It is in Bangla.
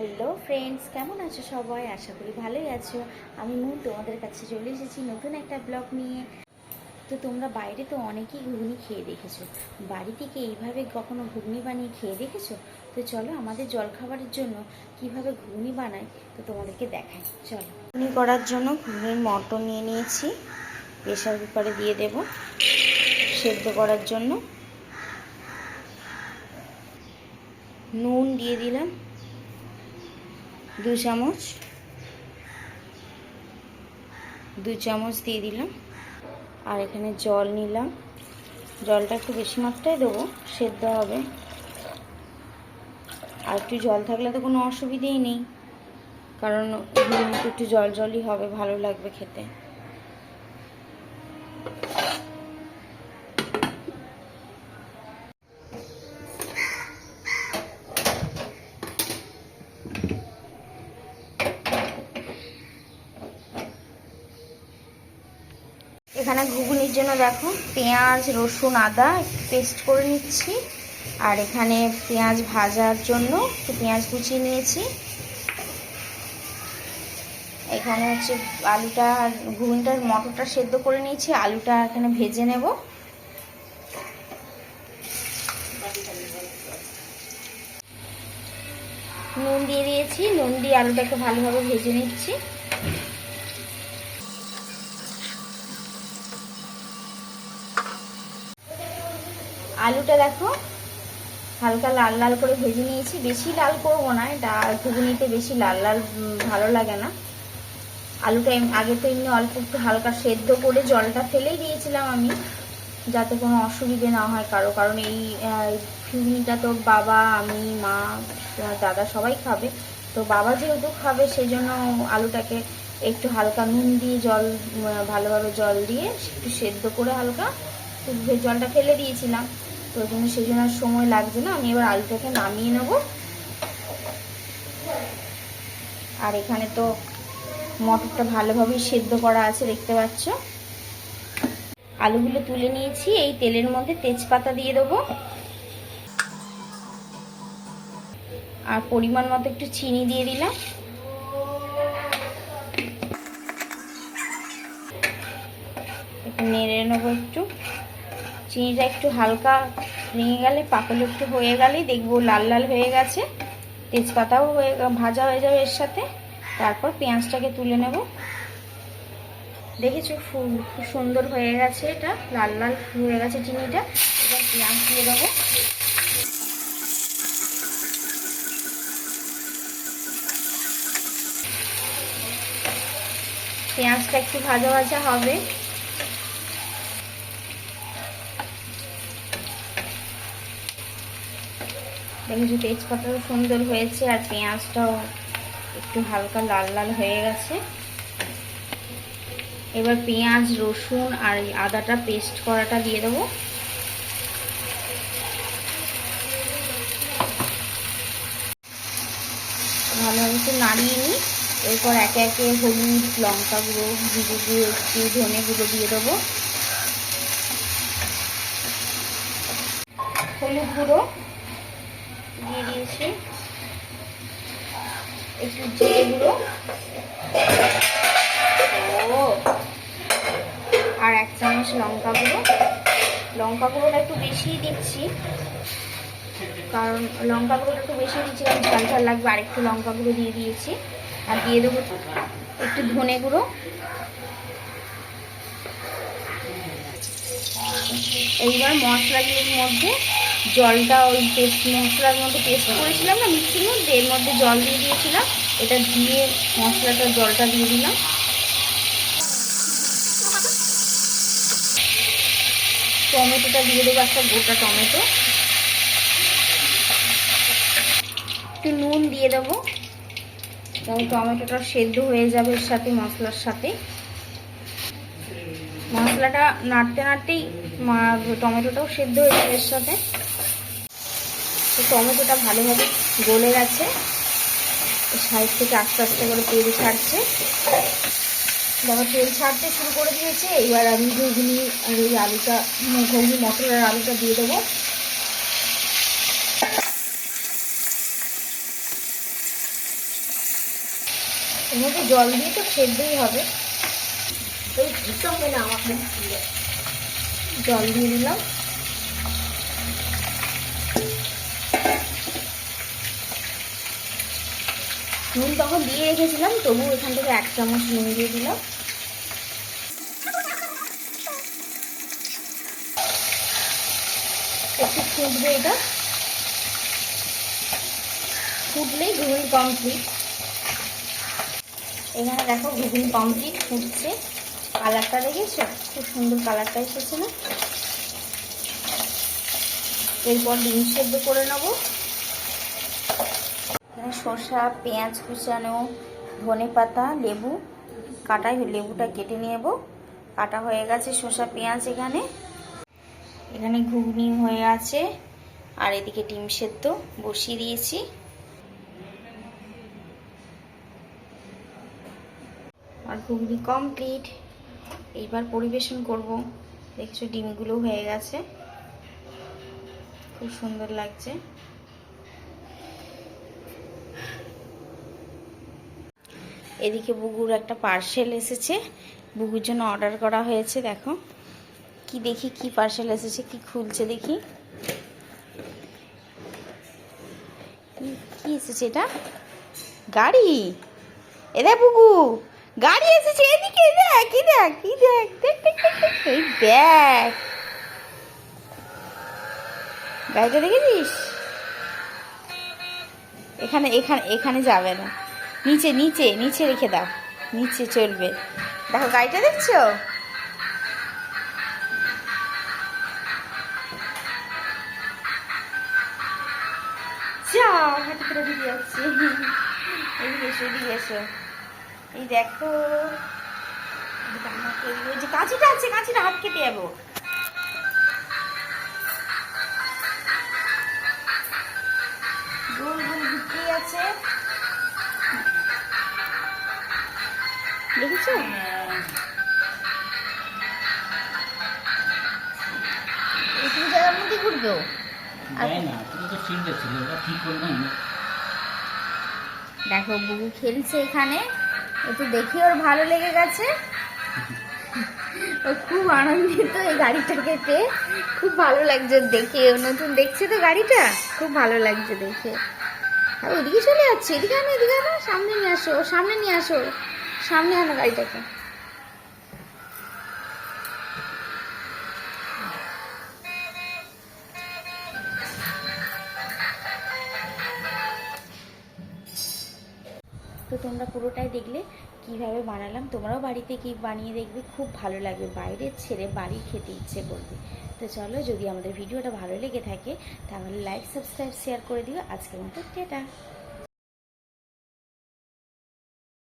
হ্যালো ফ্রেন্ডস কেমন আছো সবাই? আশা করি ভালোই আছো। আমি মু তোমাদের কাছে চলে এসেছি নতুন একটা ব্লগ নিয়ে। তো তোমরা বাইরে তো অনেকেই ঘুগনি খেয়ে দেখেছ। বাড়ি থেকে এইভাবে কখনো ঘুগনি বানিয়ে খেয়ে দেখেছ? তো চলো আমাদের জলখাবারের জন্য কীভাবে ঘুগনি বানাই, তো তোমাদেরকে দেখাই। চলো। ঘুগনি করার জন্য ঘুগনির মটন নিয়ে নিয়েছি। প্রেশার কুকারে দিয়ে দেব। সেদ্ধ করার জন্য নুন দিয়ে দিলাম। দু চামচ। দু চামচ দিয়ে দিলাম। আর এখানে জল নিলাম। জলটা একটু বেশি মাত্রায় দেবো, সেদ্ধ হবে। আর একটু জল থাকলে তো কোনো অসুবিধেই নেই, কারণ একটু জল জলই হবে, ভালো লাগবে খেতে। এখানে ঘুগনির জন্য দেখো পেঁয়াজ, রসুন, আদা পেস্ট করে নিচ্ছি। আর এখানে পেঁয়াজ ভাজার জন্য পেঁয়াজ কুচিয়ে নিয়েছি। এখানে হচ্ছে আলুটা আর ঘুগনিটার মটরটা সেদ্ধ করে নিয়েছি। আলুটা এখানে ভেজে নেব। নুন দিয়ে দিয়েছি। নুন দিয়ে আলুটাকে ভালোভাবে ভেজে নিচ্ছি। আলুটা দেখো। হালকা লাল লাল করে ভেজে নিয়েছি। বেশি লাল করব না, এটা ঘুগনিতে বেশি লাল লাল ভালো লাগে না। আলুটা আগে তো এমনি অল্প একটু হালকা সেদ্ধ করে জলটা ফেলেই দিয়েছিলাম আমি, যাতে কোনো অসুবিধে না হয় কারও। কারণ এই ঘুগনিটা তো বাবা, আমি, মা দাদা সবাই খাবে। তো বাবা যেহেতু খাবে সেই জন্য আলুটাকে একটু হালকা নুন দিয়ে জল ভালোভাবে জল দিয়ে একটু সেদ্ধ করে হালকা জলটা ফেলে দিয়েছিলাম। তো ওই জন্য সেই জন্য আর সময় লাগছে না। আমি এবার আলুটাকে নামিয়ে নেব। আর এখানে তো মটরটা ভালোভাবেই সেদ্ধ করা আছে, দেখতে পাচ্ছ। আলুগুলো তুলে নিয়েছি, এই তেলের মধ্যে তেজপাতা দিয়ে দেবো। আর পরিমাণ মতো একটু চিনি দিয়ে দিলাম। নেড়ে নেব একটু। চিনিটা একটু হালকা ভেঙে গেলে, পাকলে একটু হয়ে গেলেই দেখব লাল লাল হয়ে গেছে। তেজপাতাও হয়ে ভাজা হয়ে যাবে এর সাথে। তারপর পেঁয়াজটাকে তুলে নেব। দেখেছ ফুল খুব সুন্দর হয়ে গেছে এটা, লাল লাল হয়ে গেছে চিনিটা। এবার পেঁয়াজ দিয়ে দেবো। পেঁয়াজটা একটু ভাজা ভাজা হবে। দেখেছ তেজপাতাও সুন্দর হয়েছে আর পেঁয়াজটাও একটু হালকা লাল লাল হয়ে গেছে। এবার পেঁয়াজ, রসুন আর আদাটা পেস্ট করাটা দিয়ে দেবো। ভালোভাবে একটু নাড়িয়ে নিই। এরপর একে একে হলুদ, লঙ্কা গুঁড়ো, জিরে গুঁড়ো, একটু ধনে গুঁড়ো দিয়ে দেবো। হলুদ গুঁড়ো দিয়ে দিয়েছি। একটু জিরে গুঁড়ো। ও। আর এক চামচ লঙ্কা গুঁড়ো। লঙ্কা গুঁড়োটা একটু বেশিই দিচ্ছি। কারণ লঙ্কা গুঁড়োটা একটু বেশি দিচ্ছি, কারণ ঝাল ঝাল লাগবে। আর একটু লঙ্কা গুঁড়ো দিয়ে দিয়েছি। আর দিয়ে দেবো একটু ধনে গুঁড়ো। এইবার মশলাগুলোর মধ্যে জলটা ওই পেস্ট মশলার মধ্যে পেস্ট করেছিলাম না মিক্সির মধ্যে, এর মধ্যে জল দিয়ে দিয়েছিলাম। এটা দিয়ে মশলাটা, জলটা দিয়ে দিলাম। টমেটোটা দিয়ে দেবো একটা গোটা টমেটো। একটু নুন দিয়ে দেবো। তাহলে টমেটোটা সেদ্ধ হয়ে যাবে এর সাথে, মশলার সাথে। মশলাটা নাড়তে নাড়তেই টমেটোটাও সেদ্ধ হয়ে যাবে এর সাথে। তো টমেটোটা ভালোভাবে গলে গেছে। সাইড থেকে আস্তে আস্তে করে তেল ছাড়ছে। দেখো, তেল ছাড়তে শুরু করে দিয়েছে। এবার আমি ঘুগনি আর এই আলুটা, ঘুগনি, মটর আলুটা দিয়ে দেবো। এর জল দিয়ে তো সেদ্ধই হবে। এই সঙ্গে না আমাকে জল দিয়ে দিলাম। নুন তখন দিয়ে রেখেছিলাম, তবু এখান থেকে এক চামচ নুন দিয়ে দিলাম। একটু ফুটবে এটা। ফুটলেই ঘুগনি কমপ্লিট এখানে দেখো ঘুগনি কমপ্লিট ফুটছে। কালারটা দেখেছ? খুব সুন্দর কালারটা এসেছে না? এরপর ডিম সেদ্ধ করে নেব। এখানে শসা পেঁয়াজ কুচানো, ধনে পাতা, লেবু কাটাই লেবুটা কেটে নেব। কাটা হয়ে গেছে শসা পেঁয়াজ এখানে। এখানে ঘুগনি হয়ে আছে। আর এদিকে ডিম সেদ্ধ বসিয়ে দিয়েছি। আর ঘুগনি কমপ্লিট। এইবার পরিবেশন করব। দেখছ ডিমগুলো হয়ে গেছে। খুব সুন্দর লাগছে। এদিকে বুগুর একটা পার্সেল এসেছে। বুগুর জন্য অর্ডার করা হয়েছে দেখো। কি দেখি কি পার্সেল এসেছে কি খুলছে দেখি। কি- এসেছে এটা? গাড়ি! এ দেখ বুগু গাড়ি এসেছে এদিকে দেখ দেখ দেখ দেখ, দেখ, এই দেখ। গাড়িটা দেখেছিস? এখানে এখানে এখানে যাবে না। নিচে নিচে নিচে রেখে দাও। নিচে চলবে। দেখো, গাড়িটা দেখছ? করে দিয়ে যাচ্ছে। এসো এসো। এই দেখো কাঁচিটা আছে, কাঁচিটা হাত কেটে যাব। দেখেছ? এইটুকু জায়গার মধ্যে ঘুরবে ও? দেখো বুবু খেলছে এখানে। একটু দেখে ওর ভালো লেগে গেছে। ও খুব আনন্দিত এই গাড়িটাকে পেয়ে। খুব ভালো লাগছে দেখে। ও নতুন দেখছে তো গাড়িটা? খুব ভালো লাগছে দেখে। আর ওইদিকে চলে যাচ্ছে। এদিকে আনো এদিকে আনো। সামনে নিয়ে আসো সামনে নিয়ে আসো। সামনে আনো গাড়িটাকে। তো তোমরা পুরোটাই দেখলে, কীভাবে বানালাম, তোমরাও বাড়িতে কি বানিয়ে দেখবে, খুব ভালো লাগবে। বাইরের ছেড়ে বাড়ি খেতে ইচ্ছে করবে। তো চলো, যদি আমাদের ভিডিওটা ভালো লেগে থাকে, তাহলে লাইক সাবস্ক্রাইব শেয়ার করে দিও। আজকের মতো, টেটা।